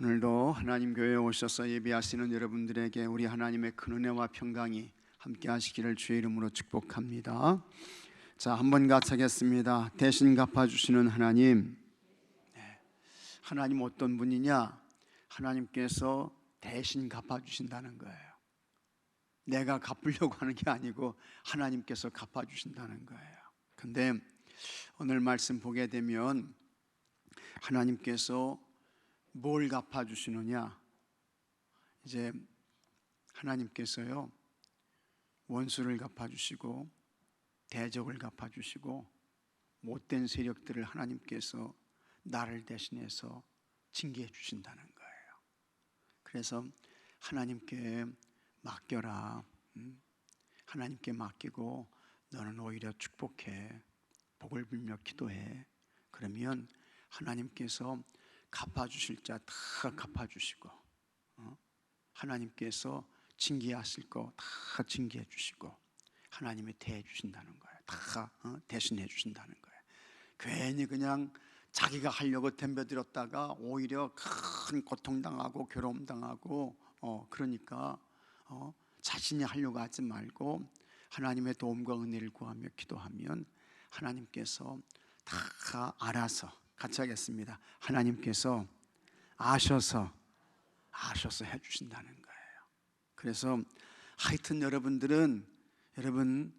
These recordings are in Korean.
오늘도 하나님 교회에 오셔서 예배하시는 여러분들에게 우리 하나님의 큰 은혜와 평강이 함께 하시기를 주의 이름으로 축복합니다. 자, 한번 같이 하겠습니다. 대신 갚아 주시는 하나님. 네. 하나님 어떤 분이냐? 하나님께서 대신 갚아 주신다는 거예요. 내가 갚으려고 하는 게 아니고 하나님께서 갚아 주신다는 거예요. 근데 오늘 말씀 보게 되면 하나님께서 뭘 갚아 주시느냐? 이제 하나님께서요. 원수를 갚아 주시고 대적을 갚아 주시고 못된 세력들을 하나님께서 나를 대신해서 징계해 주신다는 거예요. 그래서 하나님께 맡겨라. 음? 하나님께 맡기고 너는 오히려 축복해. 복을 빌며 기도해. 그러면 하나님께서 갚아주실 자 다 갚아주시고 어? 하나님께서 징계하실 거 다 징계해 주시고 하나님이 대해 주신다는 거예요. 다 어? 대신해 주신다는 거예요. 괜히 그냥 자기가 하려고 덤벼들었다가 오히려 큰 고통 당하고 괴로움 당하고 어 그러니까 어 자신이 하려고 하지 말고 하나님의 도움과 은혜를 구하며 기도하면 하나님께서 다 알아서 같이 하겠습니다. 하나님께서 아셔서 아셔서 해 주신다는 거예요. 그래서 하여튼 여러분들은 여러분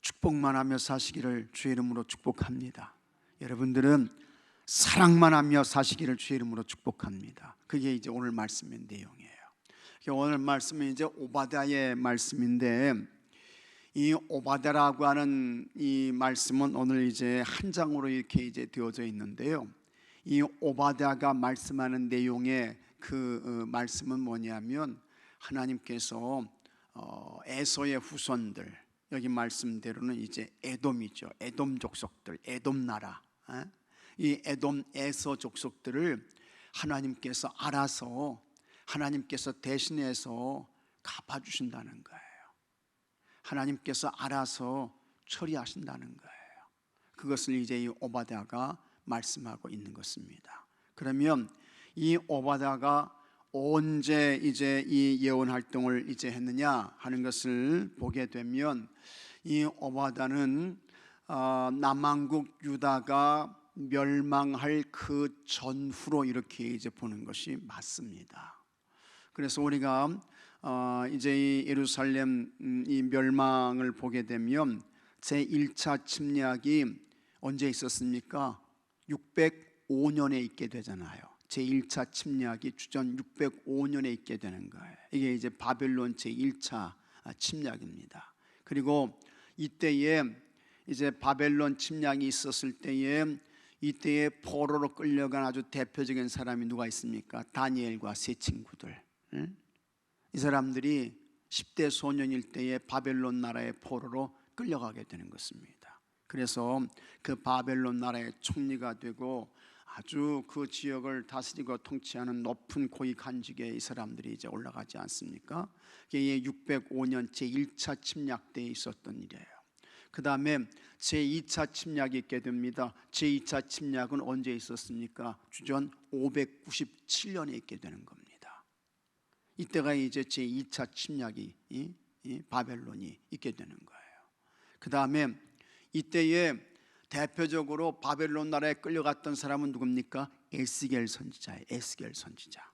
축복만 하며 사시기를 주의 이름으로 축복합니다. 여러분들은 사랑만 하며 사시기를 주의 이름으로 축복합니다. 그게 이제 오늘 말씀의 내용이에요. 오늘 말씀은 이제 오바다의 말씀인데 이 오바다라고 하는 이 말씀은 오늘 이제 한 장으로 이렇게 이제 되어져 있는데요. 이 오바다가 말씀하는 내용의 그 어, 말씀은 뭐냐면 하나님께서 어, 에서의 후손들 여기 말씀대로는 이제 에돔이죠. 에돔 족속들, 에돔 나라. 에? 이 에돔 에서 족속들을 하나님께서 알아서 하나님께서 대신해서 갚아 주신다는 거예요. 하나님께서 알아서 처리하신다는 거예요. 그것을 이제 이 오바다가 말씀하고 있는 것입니다. 그러면 이 오바다가 언제 이제 이 예언 활동을 이제 했느냐 하는 것을 보게 되면 이 오바다는 어, 남왕국 유다가 멸망할 그 전후로 이렇게 이제 보는 것이 맞습니다. 그래서 우리가 어, 이제 이 예루살렘 음, 이 멸망을 보게 되면 제 1차 침략이 언제 있었습니까? 605년에 있게 되잖아요. 제 1차 침략이 주전 605년에 있게 되는 거예요. 이게 이제 바벨론 제 1차 침략입니다. 그리고 이때에 이제 바벨론 침략이 있었을 때에 이때에 포로로 끌려간 아주 대표적인 사람이 누가 있습니까? 다니엘과 세 친구들. 응? 이 사람들이 10대 소년일 때에 바벨론 나라의 포로로 끌려가게 되는 것입니다. 그래서 그 바벨론 나라의 총리가 되고 아주 그 지역을 다스리고 통치하는 높은 고위 간직에 이 사람들이 이제 올라가지 않습니까? 이게 605년 제 1차 침략 때에 있었던 일이에요. 그 다음에 제 2차 침략이 있게 됩니다. 제 2차 침략은 언제 있었습니까? 주전 597년에 있게 되는 겁니다. 이때가 이제 제 2차 침략이 이, 이 바벨론이 있게 되는 거예요. 그 다음에 이때에 대표적으로 바벨론 나라에 끌려갔던 사람은 누굽니까? 에스겔 선지자예요. 에스겔 선지자.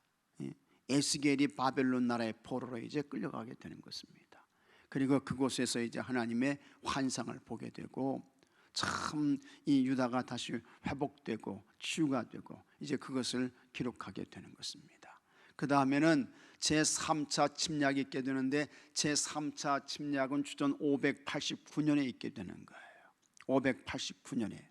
에스겔이 바벨론 나라의 포로로 이제 끌려가게 되는 것입니다. 그리고 그곳에서 이제 하나님의 환상을 보게 되고 참 이 유다가 다시 회복되고 치유가 되고 이제 그것을 기록하게 되는 것입니다. 그 다음에는 제3차 침략이 있게 되는데 제3차 침략은 주전 589년에 있게 되는 거예요. 589년에.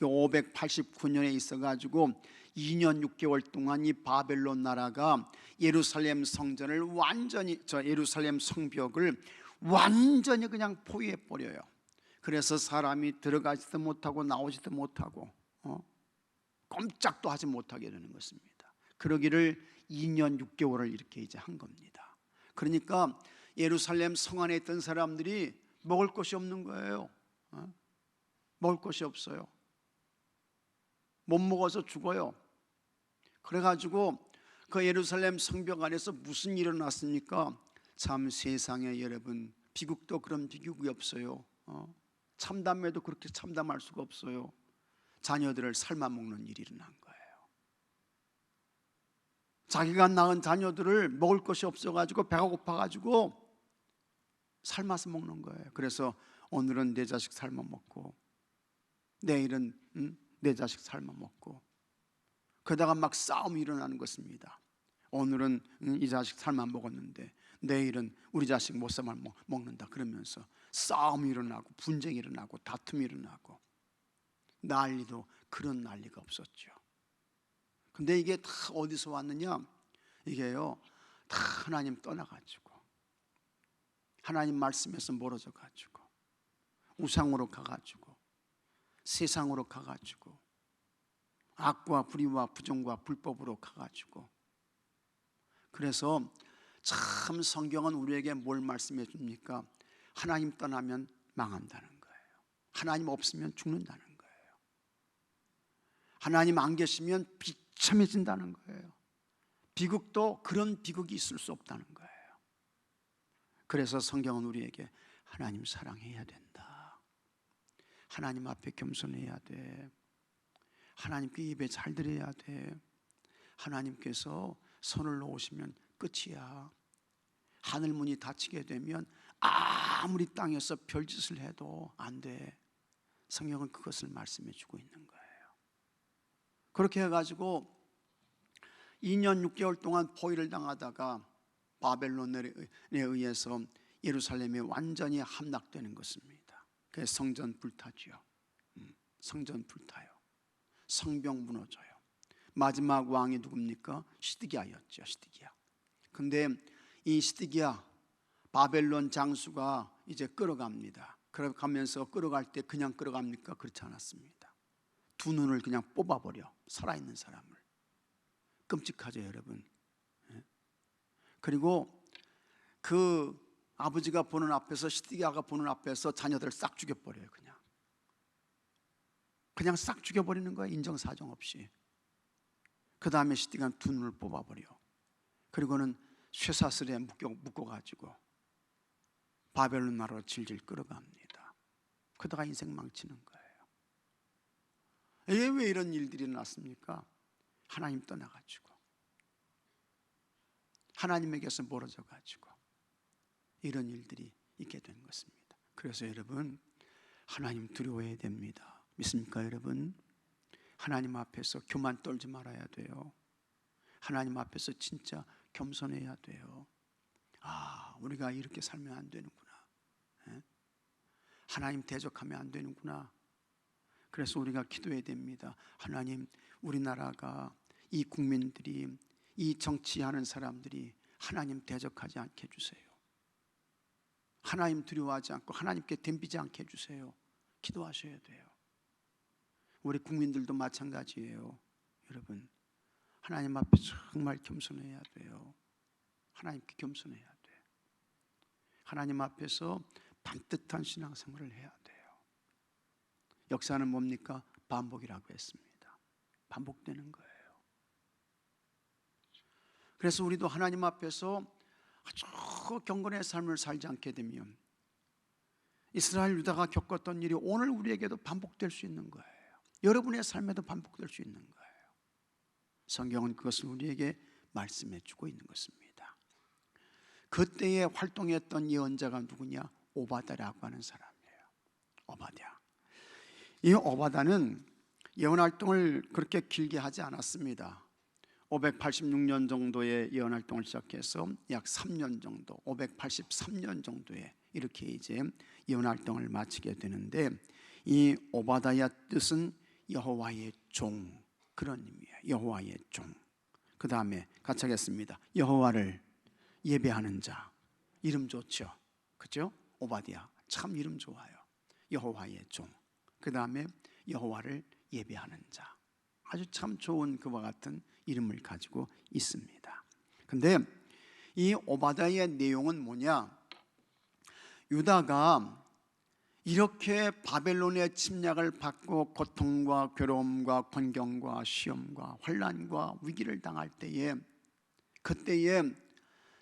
589년에 있어 가지고 2년 6개월 동안 이 바벨론 나라가 예루살렘 성전을 완전히 저 예루살렘 성벽을 완전히 그냥 포위해 버려요. 그래서 사람이 들어가지도 못하고 나오지도 못하고 어? 꼼짝도 하지 못하게 되는 것입니다. 그러기를 2년 6개월을 이렇게 이제 한 겁니다. 그러니까 예루살렘 성 안에 있던 사람들이 먹을 것이 없는 거예요. 어? 먹을 것이 없어요. 못 먹어서 죽어요. 그래가지고 그 예루살렘 성벽 안에서 무슨 일이 일어났습니까? 참 세상에 여러분 비극도 그런 비극이 없어요. 어? 참담해도 그렇게 참담할 수가 없어요. 자녀들을 삶아 먹는 일이 일어난 거예요. 자기가 낳은 자녀들을 먹을 것이 없어가지고 배가 고파가지고 삶아서 먹는 거예요. 그래서 오늘은 내 자식 삶아 먹고 내일은 음, 내 자식 삶아 먹고 그러다가 막 싸움이 일어나는 것입니다. 오늘은 음, 이 자식 삶아 먹었는데 내일은 우리 자식 못 삶아 먹- 먹는다 그러면서 싸움이 일어나고 분쟁이 일어나고 다툼이 일어나고 난리도 그런 난리가 없었죠. 근데 이게 다 어디서 왔느냐? 이게요 다 하나님 떠나가지고 하나님 말씀에서 멀어져 가지고 우상으로 가가지고 세상으로 가가지고 악과 불의와 부정과 불법으로 가가지고 그래서 참 성경은 우리에게 뭘 말씀해 줍니까? 하나님 떠나면 망한다는 거예요. 하나님 없으면 죽는다는 거예요. 하나님 안 계시면 비참해진다는 거예요. 비극도 그런 비극이 있을 수 없다는 거예요. 그래서 성경은 우리에게 하나님 사랑해야 된다. 하나님 앞에 겸손해야 돼. 하나님께 입에 잘 드려야 돼. 하나님께서 손을 놓으시면 끝이야. 하늘 문이 닫히게 되면 아무리 땅에서 별짓을 해도 안 돼. 성경은 그것을 말씀해 주고 있는 거예요. 그렇게 해가지고 2년 6개월 동안 포위를 당하다가 바벨론에 의해서 예루살렘이 완전히 함락되는 것입니다. 그래서 성전 불타지요. 음, 성전 불타요. 성병 무너져요. 마지막 왕이 누굽니까? 시드기야였죠. 시드기야. 근데 이 시드기야 바벨론 장수가 이제 끌어갑니다. 끌어가면서 끌어갈 때 그냥 끌어갑니까? 그렇지 않았습니다. 두 눈을 그냥 뽑아버려 살아있는 사람을 끔찍하죠, 여러분. 예? 그리고 그 아버지가 보는 앞에서 시드기야가 보는 앞에서 자녀들을 싹 죽여버려요, 그냥. 그냥 싹 죽여버리는 거야, 인정사정 없이. 그 다음에 시드기야는 두 눈을 뽑아버려. 그리고는 쇠사슬에 묶여, 묶어가지고 바벨론 나라로 질질 끌어갑니다. 그러다가 인생 망치는 거예요. 왜 이런 일들이 일어났습니까? 하나님 떠나가지고 하나님에게서 멀어져 가지고 이런 일들이 있게 된 것입니다. 그래서 여러분 하나님 두려워해야 됩니다. 믿습니까, 여러분? 하나님 앞에서 교만 떨지 말아야 돼요. 하나님 앞에서 진짜 겸손해야 돼요. 아, 우리가 이렇게 살면 안 되는구나. 예? 하나님 대적하면 안 되는구나. 그래서 우리가 기도해야 됩니다. 하나님, 우리나라가 이 국민들이 이 정치하는 사람들이 하나님 대적하지 않게 해주세요. 하나님 두려워하지 않고 하나님께 덤비지 않게 해주세요. 기도하셔야 돼요. 우리 국민들도 마찬가지예요. 여러분, 하나님 앞에 정말 겸손해야 돼요. 하나님께 겸손해야 돼. 하나님 앞에서 반듯한 신앙생활을 해야 돼요. 역사는 뭡니까? 반복이라고 했습니다. 반복되는 거예요. 그래서 우리도 하나님 앞에서 아주 경건의 삶을 살지 않게 되면 이스라엘 유다가 겪었던 일이 오늘 우리에게도 반복될 수 있는 거예요. 여러분의 삶에도 반복될 수 있는 거예요. 성경은 그것을 우리에게 말씀해 주고 있는 것입니다. 그때에 활동했던 예언자가 누구냐? 오바다라고 하는 사람이에요. 오바다. 이 오바다는 예언 활동을 그렇게 길게 하지 않았습니다. 586년 정도의 예언 활동을 시작해서 약 3년 정도, 583년 정도에 이렇게 이제 예언 활동을 마치게 되는데 이 오바다의 뜻은 여호와의 종 그런 의미예요. 여호와의 종. 그 다음에 같이 하겠습니다. 여호와를 예배하는 자 이름 좋죠, 그죠? 오바디아 참 이름 좋아요. 여호와의 종. 그 다음에 여호와를 예배하는 자 아주 참 좋은 그와 같은 이름을 가지고 있습니다. 근데 이 오바다의 내용은 뭐냐? 유다가 이렇게 바벨론의 침략을 받고 고통과 괴로움과 권경과 시험과 환란과 위기를 당할 때에 그때에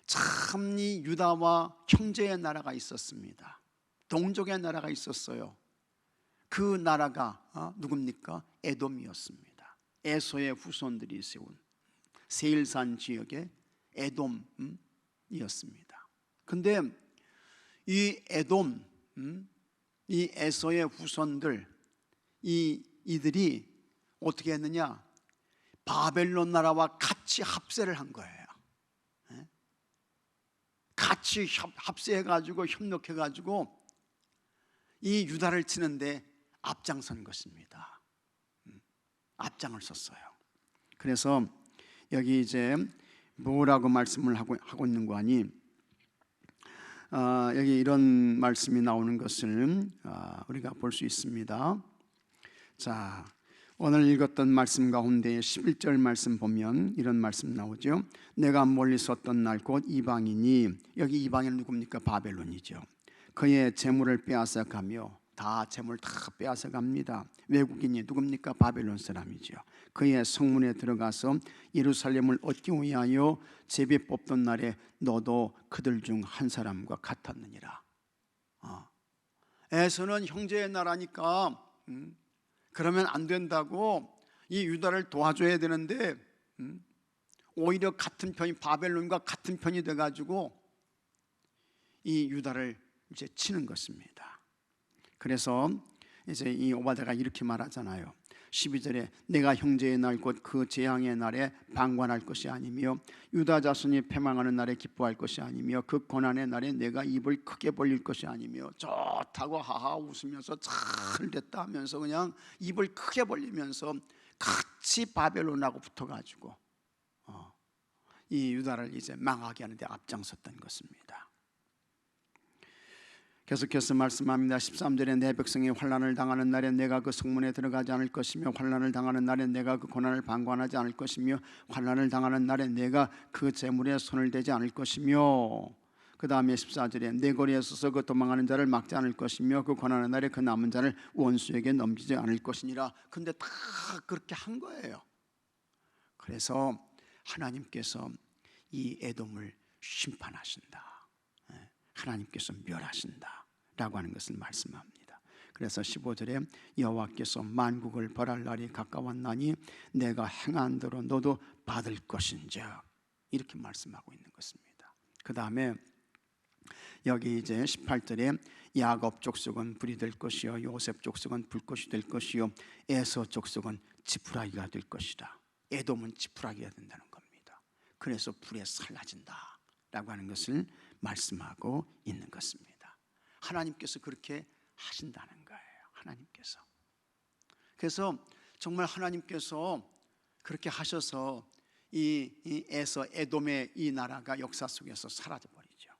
참 이 유다와 형제의 나라가 있었습니다. 동족의 나라가 있었어요. 그 나라가 어, 누굽니까? 에돔이었습니다. 에소의 후손들이 세운 세일산 지역의 에돔이었습니다. 근데 이 에돔, 음, 이 에소의 후손들, 이 이들이 어떻게 했느냐? 바벨론 나라와 같이 합세를 한 거예요. 예? 같이 협, 합세해가지고 협력해가지고 이 유다를 치는데 앞장선 것입니다. 음, 앞장을 섰어요. 그래서 여기 이제 뭐라고 말씀을 하고, 하고 있는 거 아니? 아, 여기 이런 말씀이 나오는 것을 아, 우리가 볼 수 있습니다. 자, 오늘 읽었던 말씀 가운데 11절 말씀 보면 이런 말씀 나오죠. 내가 멀리 섰던 날 곧 이방인이 여기 이방인 누굽니까? 바벨론이죠. 그의 재물을 빼앗아 가며 다 재물 다 빼앗아 갑니다. 외국인이 누굽니까? 바벨론 사람이죠. 그의 성문에 들어가서 예루살렘을 얻기 위하여 제비 뽑던 날에 너도 그들 중 한 사람과 같았느니라. 어. 에서는 형제의 나라니까 음, 그러면 안 된다고 이 유다를 도와줘야 되는데 음, 오히려 같은 편이 바벨론과 같은 편이 돼가지고 이 유다를 이제 치는 것입니다. 그래서 이제 이 오바다가 이렇게 말하잖아요. 12절에 내가 형제의 날 곧 그 재앙의 날에 방관할 것이 아니며 유다 자손이 패망하는 날에 기뻐할 것이 아니며 그 고난의 날에 내가 입을 크게 벌릴 것이 아니며 좋다고 하하 웃으면서 잘 됐다 하면서 그냥 입을 크게 벌리면서 같이 바벨론하고 붙어가지고 어, 이 유다를 이제 망하게 하는데 앞장섰던 것입니다. 계속해서 말씀합니다. 13절에 내 백성이 환난을 당하는 날에 내가 그 성문에 들어가지 않을 것이며 환난을 당하는 날에 내가 그 고난을 방관하지 않을 것이며 환난을 당하는 날에 내가 그 재물에 손을 대지 않을 것이며 그 다음에 14절에 내 거리에 서서 그 도망하는 자를 막지 않을 것이며 그 고난의 날에 그 남은 자를 원수에게 넘기지 않을 것이니라. 근데 다 그렇게 한 거예요. 그래서 하나님께서 이 에돔을 심판하신다. 예, 하나님께서 멸하신다 라고 하는 것을 말씀합니다. 그래서 15절에 여호와께서 만국을 벌할 날이 가까웠나니 내가 행한 대로 너도 받을 것인즉 이렇게 말씀하고 있는 것입니다. 그 다음에 여기 이제 18절에 야곱 족속은 불이 될 것이요 요셉 족속은 불꽃이 될 것이요 에서 족속은 지푸라기가 될 것이다. 에돔은 지푸라기가 된다는 겁니다. 그래서 불에 살라진다라고 하는 것을 말씀하고 있는 것입니다. 하나님께서 그렇게 하신다는 거예요. 하나님께서. 그래서 정말 하나님께서 그렇게 하셔서 이, 이 에서 에돔의 이 나라가 역사 속에서 사라져 버리죠.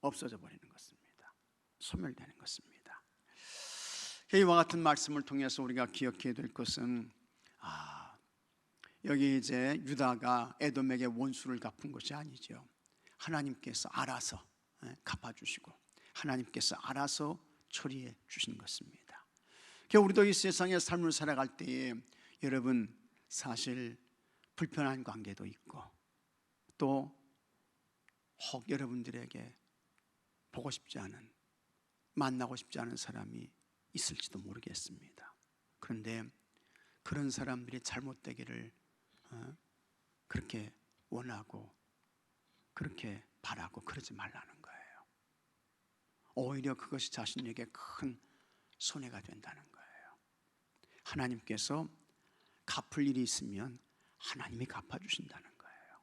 없어져 버리는 것입니다. 소멸되는 것입니다. 이와 같은 말씀을 통해서 우리가 기억해야 될 것은 아, 여기 이제 유다가 에돔에게 원수를 갚은 것이 아니죠. 하나님께서 알아서 예, 갚아주시고 하나님께서 알아서 처리해 주신 것입니다. 우리도 이 세상의 삶을 살아갈 때에 여러분 사실 불편한 관계도 있고 또 혹 여러분들에게 보고 싶지 않은 만나고 싶지 않은 사람이 있을지도 모르겠습니다. 그런데 그런 사람들이 잘못되기를 어, 그렇게 원하고 그렇게 바라고 그러지 말라는 거예요. 오히려 그것이 자신에게 큰 손해가 된다는 거예요. 하나님께서 갚을 일이 있으면 하나님이 갚아주신다는 거예요.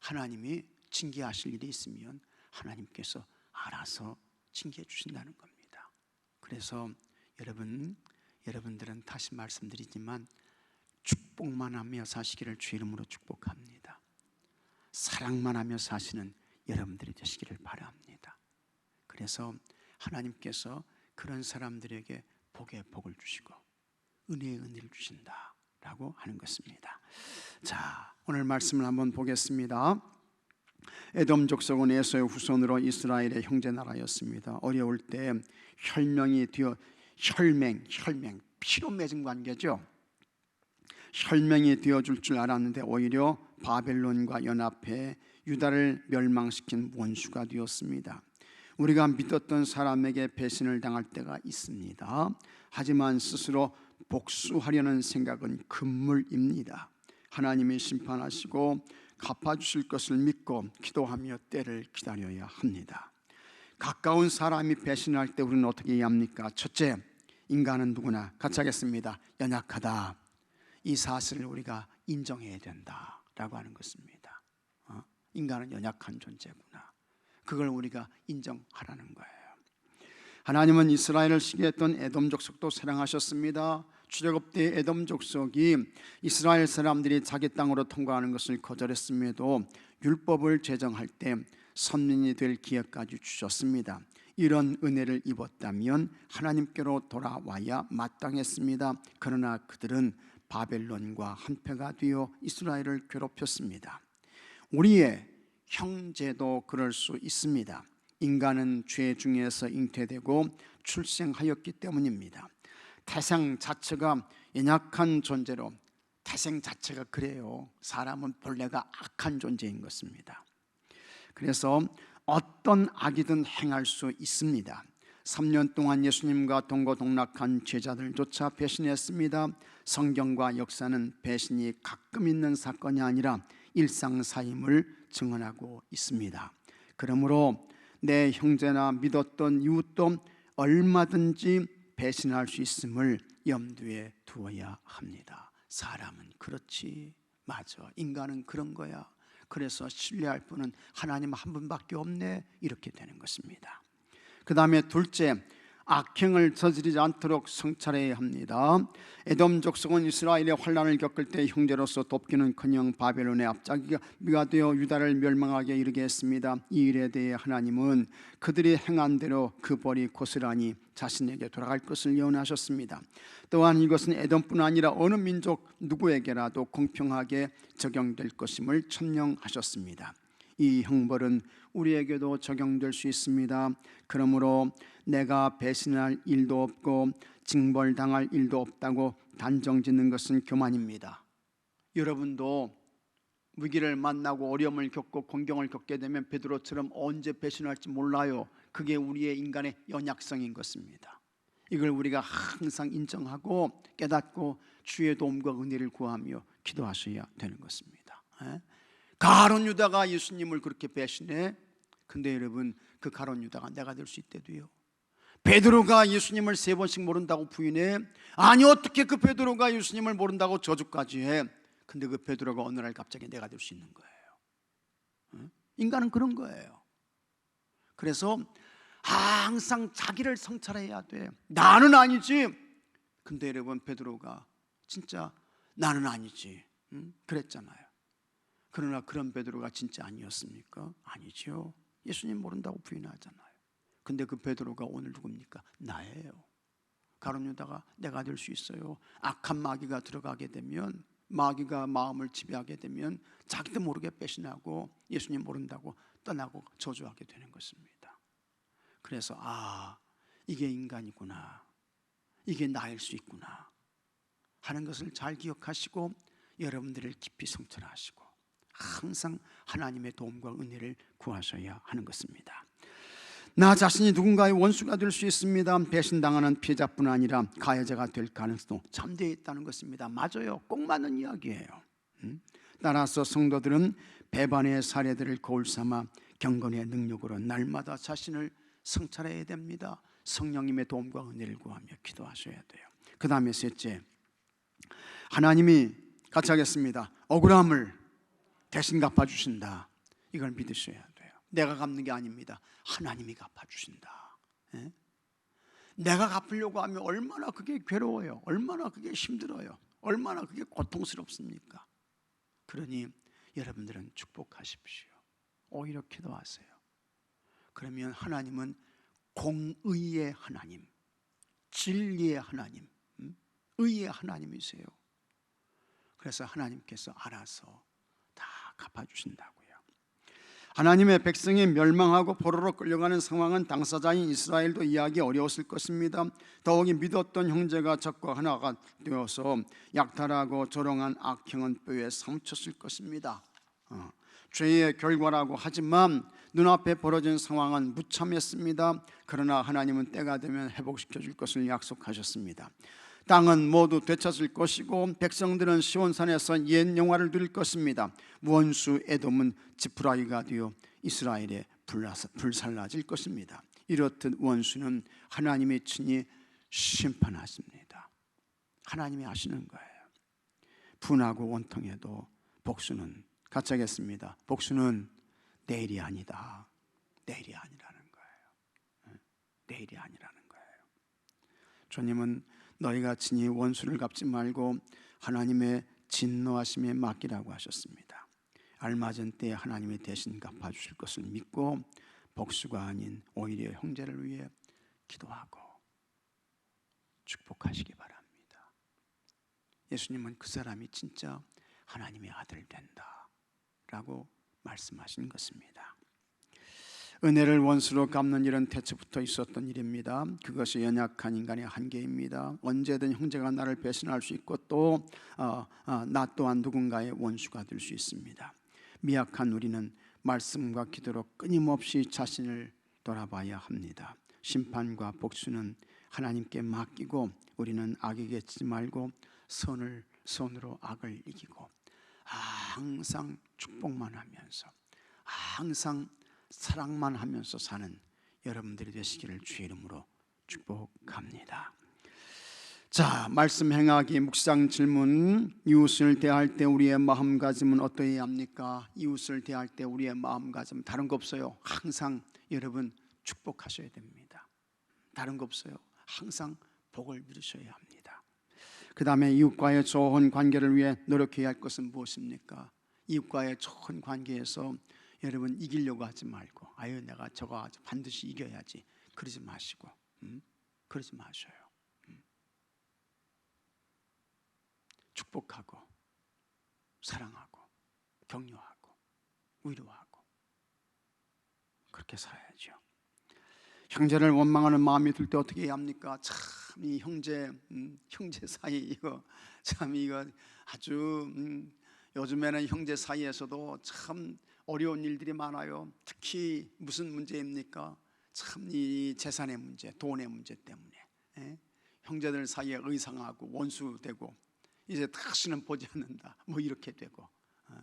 하나님이 징계하실 일이 있으면 하나님께서 알아서 징계해 주신다는 겁니다. 그래서 여러분, 여러분들은 다시 말씀드리지만 축복만 하며 사시기를 주 이름으로 축복합니다. 사랑만 하며 사시는 여러분들이 되시기를 바랍니다. 그래서 하나님께서 그런 사람들에게 복의 복을 주시고 은혜의 은혜를 주신다라고 하는 것입니다. 자, 오늘 말씀을 한번 보겠습니다. 에돔 족속은 에서의 후손으로 이스라엘의 형제 나라였습니다. 어려울 때 혈명이 되어 혈맹, 혈맹 피로 맺은 관계죠. 혈맹이 되어 줄 줄 알았는데 오히려 바벨론과 연합해 유다를 멸망시킨 원수가 되었습니다. 우리가 믿었던 사람에게 배신을 당할 때가 있습니다. 하지만 스스로 복수하려는 생각은 금물입니다. 하나님이 심판하시고 갚아주실 것을 믿고 기도하며 때를 기다려야 합니다. 가까운 사람이 배신할 때 우리는 어떻게 해야 합니까? 첫째, 인간은 누구나 같이 하겠습니다. 연약하다. 이 사실을 우리가 인정해야 된다 라고 하는 것입니다. 어? 인간은 연약한 존재구나. 그걸 우리가 인정하라는 거예요. 하나님은 이스라엘을 시기했던 에돔 족속도 사랑하셨습니다. 출애굽 때 에돔 족속이 이스라엘 사람들이 자기 땅으로 통과하는 것을 거절했음에도 율법을 제정할 때 선민이 될 기회까지 주셨습니다. 이런 은혜를 입었다면 하나님께로 돌아와야 마땅했습니다. 그러나 그들은 바벨론과 한패가 되어 이스라엘을 괴롭혔습니다. 우리의 형제도 그럴 수 있습니다. 인간은 죄 중에서 잉태되고 출생하였기 때문입니다. 태생 자체가 연약한 존재로 태생 자체가 그래요. 사람은 본래가 악한 존재인 것입니다. 그래서 어떤 악이든 행할 수 있습니다. 3년 동안 예수님과 동고동락한 제자들조차 배신했습니다. 성경과 역사는 배신이 가끔 있는 사건이 아니라 일상사임을 증언하고 있습니다. 그러므로 내 형제나 믿었던 이웃도 얼마든지 배신할 수 있음을 염두에 두어야 합니다. 사람은 그렇지. 맞아. 인간은 그런 거야. 그래서 신뢰할 분은 하나님 한 분밖에 없네. 이렇게 되는 것입니다. 그 다음에 둘째, 악행을 저지르지 않도록 성찰해야 합니다. 에돔 족속은 이스라엘의 환란을 겪을 때 형제로서 돕기는커녕 바벨론의 앞자기가 되어 유다를 멸망하게 이르게 했습니다. 이 일에 대해 하나님은 그들이 행한 대로 그 벌이 고스란히 자신에게 돌아갈 것을 예언하셨습니다. 또한 이것은 에돔뿐 아니라 어느 민족 누구에게라도 공평하게 적용될 것임을 천명하셨습니다. 이 형벌은 우리에게도 적용될 수 있습니다. 그러므로 내가 배신할 일도 없고 징벌당할 일도 없다고 단정짓는 것은 교만입니다. 여러분도 위기를 만나고 어려움을 겪고 공경을 겪게 되면 베드로처럼 언제 배신할지 몰라요. 그게 우리의 인간의 연약성인 것입니다. 이걸 우리가 항상 인정하고 깨닫고 주의 도움과 은혜를 구하며 기도하셔야 되는 것입니다. 예? 가론 유다가 예수님을 그렇게 배신해. 근데 여러분 그 가론 유다가 내가 될 수 있대도요. 베드로가 예수님을 세 번씩 모른다고 부인해. 아니 어떻게 그 베드로가 예수님을 모른다고 저주까지 해. 근데 그 베드로가 어느 날 갑자기 내가 될 수 있는 거예요. 인간은 그런 거예요. 그래서 항상 자기를 성찰해야 돼. 나는 아니지. 근데 여러분 베드로가 진짜 나는 아니지. 그랬잖아요. 그러나 그런 베드로가 진짜 아니었습니까? 아니죠. 예수님 모른다고 부인하잖아요. 근데 그 베드로가 오늘 누굽니까? 나예요. 가론 유다가 내가 될 수 있어요. 악한 마귀가 들어가게 되면 마귀가 마음을 지배하게 되면 자기도 모르게 배신하고 예수님 모른다고 떠나고 저주하게 되는 것입니다. 그래서 아 이게 인간이구나. 이게 나일 수 있구나. 하는 것을 잘 기억하시고 여러분들을 깊이 성찰하시고 항상 하나님의 도움과 은혜를 구하셔야 하는 것입니다. 나 자신이 누군가의 원수가 될 수 있습니다. 배신당하는 피해자뿐 아니라 가해자가 될 가능성도 잠재해 있다는 것입니다. 맞아요. 꼭 맞는 이야기예요. 음? 따라서 성도들은 배반의 사례들을 거울 삼아 경건의 능력으로 날마다 자신을 성찰해야 됩니다. 성령님의 도움과 은혜를 구하며 기도하셔야 돼요. 그 다음에 셋째, 하나님이 같이 하겠습니다. 억울함을 대신 갚아주신다. 이걸 믿으셔야 돼요. 내가 갚는 게 아닙니다. 하나님이 갚아주신다. 예? 내가 갚으려고 하면 얼마나 그게 괴로워요. 얼마나 그게 힘들어요. 얼마나 그게 고통스럽습니까? 그러니 여러분들은 축복하십시오. 오히려 기도하세요. 그러면 하나님은 공의의 하나님, 진리의 하나님, 음? 의의 하나님이세요. 그래서 하나님께서 알아서 다 갚아주신다고요. 하나님의 백성이 멸망하고 포로로 끌려가는 상황은 당사자인 이스라엘도 이해하기 어려웠을 것입니다. 더욱이 믿었던 형제가 적과 하나가 되어서 약탈하고 조롱한 악행은 뼈에 상쳤을 것입니다. 어, 죄의 결과라고 하지만 눈앞에 벌어진 상황은 무참했습니다. 그러나 하나님은 때가 되면 회복시켜 줄 것을 약속하셨습니다. 땅은 모두 되찾을 것이고 백성들은 시온산에서 옛 영화를 누릴 것입니다. 원수 에돔은 지푸라기가 되어 이스라엘에 불살라질 것입니다. 이렇듯 원수는 하나님의 친히 심판하십니다. 하나님이 하시는 거예요. 분하고 원통해도 복수는 같이 하겠습니다. 복수는 내일이 아니다. 내일이 아니라는 거예요. 내일이 아니라는 거예요. 주님은 너희가 친히 원수를 갚지 말고 하나님의 진노하심에 맡기라고 하셨습니다. 알맞은 때에 하나님이 대신 갚아 주실 것을 믿고 복수가 아닌 오히려 형제를 위해 기도하고 축복하시기 바랍니다. 예수님은 그 사람이 진짜 하나님의 아들 된다라고 말씀하신 것입니다. 은혜를 원수로 갚는 일은 태초부터 있었던 일입니다. 그것이 연약한 인간의 한계입니다. 언제든 형제가 나를 배신할 수 있고 또나 어, 어, 또한 누군가의 원수가 될 수 있습니다. 미약한 우리는 말씀과 기도로 끊임없이 자신을 돌아봐야 합니다. 심판과 복수는 하나님께 맡기고 우리는 악에게 치지 말고 선을 선으로 악을 이기고 항상 축복만 하면서 항상 사랑만 하면서 사는 여러분들이 되시기를 주의 이름으로 축복합니다. 자, 말씀 행하기 묵상 질문. 이웃을 대할 때 우리의 마음가짐은 어떠해야 합니까? 이웃을 대할 때 우리의 마음가짐 다른 거 없어요. 항상 여러분 축복하셔야 됩니다. 다른 거 없어요. 항상 복을 누리셔야 합니다. 그 다음에 이웃과의 좋은 관계를 위해 노력해야 할 것은 무엇입니까? 이웃과의 좋은 관계에서 여러분 이기려고 하지 말고 아유 내가 저거 반드시 이겨야지 그러지 마시고 음? 그러지 마셔요. 음. 축복하고 사랑하고 격려하고 위로하고 그렇게 살아야죠. 형제를 원망하는 마음이 들 때 어떻게 해야 합니까? 참 이 형제 음, 형제 사이 이거 참 이거 아주 음, 요즘에는 형제 사이에서도 참 어려운 일들이 많아요. 특히 무슨 문제입니까? 참 이 재산의 문제, 돈의 문제 때문에 예? 형제들 사이에 의상하고 원수되고 이제 다시는 보지 않는다. 뭐 이렇게 되고 어?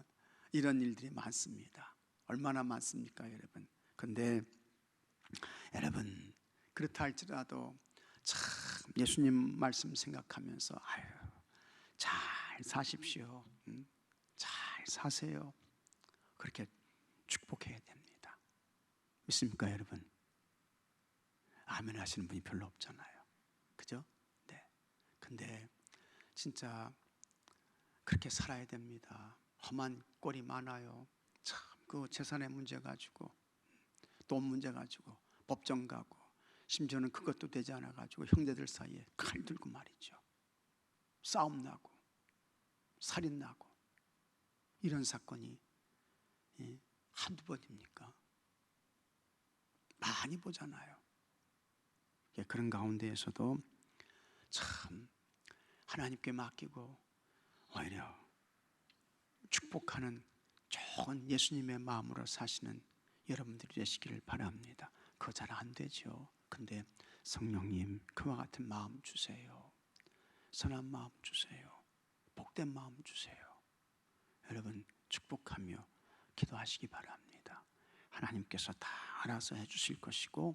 이런 일들이 많습니다. 얼마나 많습니까, 여러분? 근데 여러분 그렇다 할지라도 참 예수님 말씀 생각하면서 아유 잘 사십시오. 음? 잘 사세요. 그렇게 축복해야 됩니다. 믿습니까, 여러분? 아멘 하시는 분이 별로 없잖아요. 그죠? 네. 근데 진짜 그렇게 살아야 됩니다. 험한 꼴이 많아요. 참 그 재산의 문제 가지고 돈 문제 가지고 법정 가고 심지어는 그것도 되지 않아 가지고 형제들 사이에 칼 들고 말이죠. 싸움 나고 살인 나고 이런 사건이 예, 한두 번입니까? 많이 보잖아요. 예, 그런 가운데에서도 참 하나님께 맡기고 오히려 축복하는 좋은 예수님의 마음으로 사시는 여러분들이 되시기를 바랍니다. 그거 잘 안 되죠. 근데 성령님 그와 같은 마음 주세요. 선한 마음 주세요. 복된 마음 주세요. 여러분 축복하며 기도하시기 바랍니다. 하나님께서 다 알아서 해주실 것이고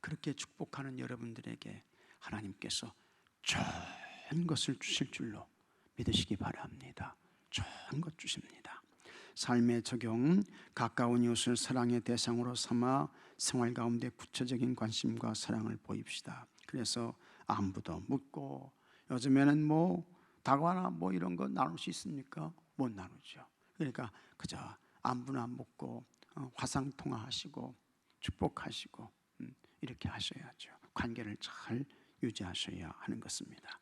그렇게 축복하는 여러분들에게 하나님께서 좋은 것을 주실 줄로 믿으시기 바랍니다. 좋은 것 주십니다. 삶의 적용, 가까운 이웃을 사랑의 대상으로 삼아 생활 가운데 구체적인 관심과 사랑을 보입시다. 그래서 안부도 묻고 요즘에는 뭐 다과나 뭐 이런 거 나눌 수 있습니까? 못 나누죠. 그러니까 그저 안부나 묻고 어, 화상 통화하시고 축복하시고 음, 이렇게 하셔야죠. 관계를 잘 유지하셔야 하는 것입니다.